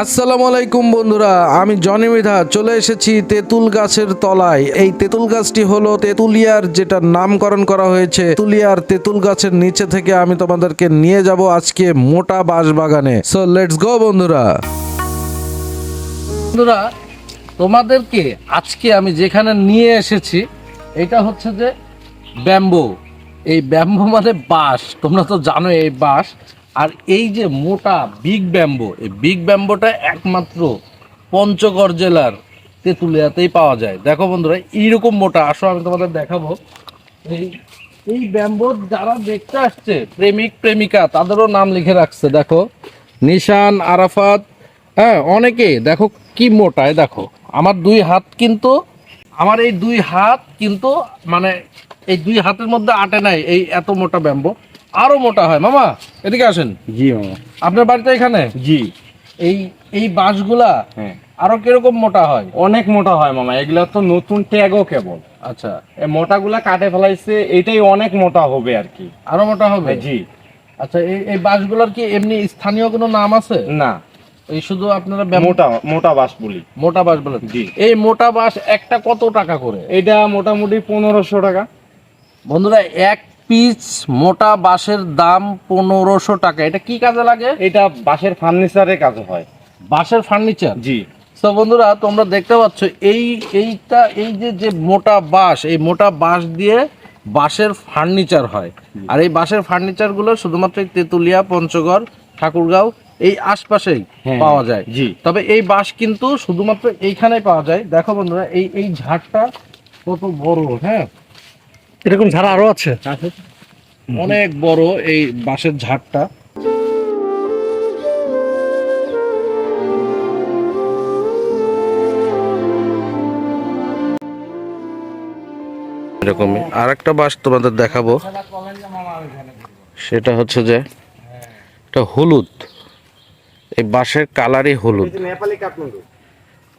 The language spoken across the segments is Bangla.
আসসালামু আলাইকুম বন্ধুরা, আমি জনি মৃধা, চলে এসেছি তেঁতুল গাছের তলায়। এই তেঁতুল গাছটি হলো তেঁতুলিয়ার যেটা নামকরণ করা হয়েছে। তেঁতুলিয়ার তেঁতুল গাছের নিচে থেকে আমি তোমাদেরকে নিয়ে যাব আজকে মোটা বাঁশ বাগানে সো লেটস গো বন্ধুরা। বন্ধুরা, তোমাদেরকে আজকে আমি যেখানে নিয়ে এসেছি, এটা হচ্ছে যে ব্যাম্বো। এই ব্যাম্বো মানে বাঁশ, তোমরা তো জানো এই বাঁশ। আর এই যে মোটা বিগ ব্যাম্বো এই বিগ ব্যাম্বোটা একমাত্র পঞ্চগড় জেলার তেঁতুলিয়াতেই পাওয়া যায়। দেখো বন্ধুরা, এইরকম মোটা। আসো, আমি তোমাদের দেখাবো। এই এই ব্যাম্বো যারা দেখতে আসছে, প্রেমিক, প্রেমিকা, তাদেরও নাম লিখে রাখছে, দেখো। নিশান, আরাফাত হ্যাঁ অনেকে। দেখো কি মোটায় দেখো। আমার দুই হাত কিন্তু, আমার এই দুই হাত কিন্তু মানে এই দুই হাতের মধ্যে আটে নাই, এই এত মোটা ব্যাম্বো আরও মোটা হয়। মামা এদিকে আসেন। জি মামা। আপনার বাড়িতে এখানে? জি। এই এই বাঁশগুলা হ্যাঁ। আরও কীরকম মোটা হয়? অনেক মোটা হয় মামা। এগুলা তো নতুন ট্যাগও কেবল। আচ্ছা। এই মোটাগুলা কাটে ফেলাইছে এটাই অনেক মোটা হবে আর কি। আরও মোটা হবে? জি। আচ্ছা এই এই বাঁশগুলোর কি এমনি স্থানীয় কোনো নাম আছে? না। এই শুধু আপনারা মোটা মোটা বাস বলি। মোটা বাঁশ বলেন জি। এই মোটা বাঁশ একটা কত টাকা করে? এটা মোটামুটি পনেরোশো টাকা। বন্ধুরা এক পিস মোটা বাঁশের দাম পনেরোশো টাকা। এটা কি কাজে লাগে? এটা বাঁশের ফার্নিচারের কাজে হয়। বাঁশের ফার্নিচার? জি। তো বন্ধুরা তোমরা দেখতে পাচ্ছ এই এইটা এই যে যে মোটা বাঁশ এই মোটা বাঁশ দিয়ে বাঁশের ফার্নিচার হয়। আর এই বাঁশের ফার্নিচারগুলো শুধুমাত্র এই তেঁতুলিয়া পঞ্চগড় ঠাকুরগাঁও এই আশপাশেই হ্যাঁ, পাওয়া যায়। জি। তবে এই বাঁশ কিন্তু শুধুমাত্র এইখানেই পাওয়া যায়। দেখো বন্ধুরা এই এই ঝাড়টা কত বড় হ্যাঁ? এরকম ঝাড়া আরও আছে? অনেক বড় এই বাঁশের ঝাড়টা। এরকমই। আর একটা বাঁশ তোমাদের দেখাবো। সেটা হচ্ছে যে এটা হলুদ। এই বাঁশের কালারই হলুদ।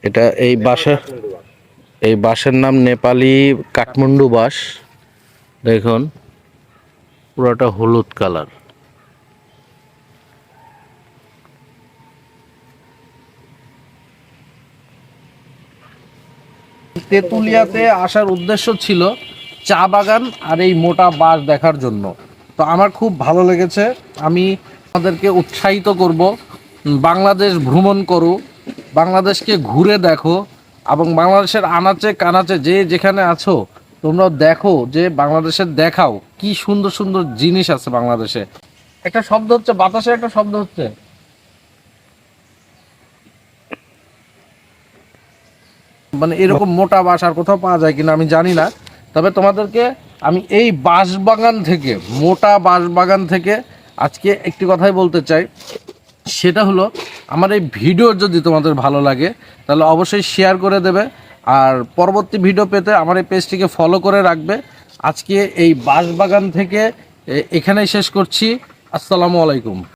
এটা এই বাঁশের এই বাঁশের নাম নেপালি কাঠমান্ডু বাঁশ। দেখুন, পুরোটা হলুদ কালার। তেঁতুলিয়াতে আসার উদ্দেশ্য ছিল চা বাগান আর এই মোটা বাঁশ দেখার জন্য। তো আমার খুব ভালো লেগেছে। আমি আমাদেরকে উৎসাহিত করব। বাংলাদেশ ভ্রমণ করো, বাংলাদেশকে ঘুরে দেখো এবং বাংলাদেশের আনাচে কানাচে যে যেখানে আছো তোমরাও দেখো যে বাংলাদেশের দেখাও কি সুন্দর সুন্দর জিনিস আছে বাংলাদেশে। একটা শব্দ হচ্ছে বাতাসে একটা শব্দ হচ্ছে। মানে এরকম মোটা বাঁশ আর কোথাও পাওয়া যায় কিনা আমি জানি না। তবে তোমাদেরকে আমি এই বাঁশ বাগান থেকে, মোটা বাঁশ বাগান থেকে আজকে একটি কথাই বলতে চাই। সেটা হলো, আমার এই ভিডিও যদি তোমাদের ভালো লাগে, তাহলে অবশ্যই শেয়ার করে দেবে। আর পরবর্তী ভিডিও পেতে আমার এই পেজটিকে ফলো করে রাখবে। আজকে এই বাঁশবাগান থেকে এখানেই শেষ করছি। আসসালামু আলাইকুম।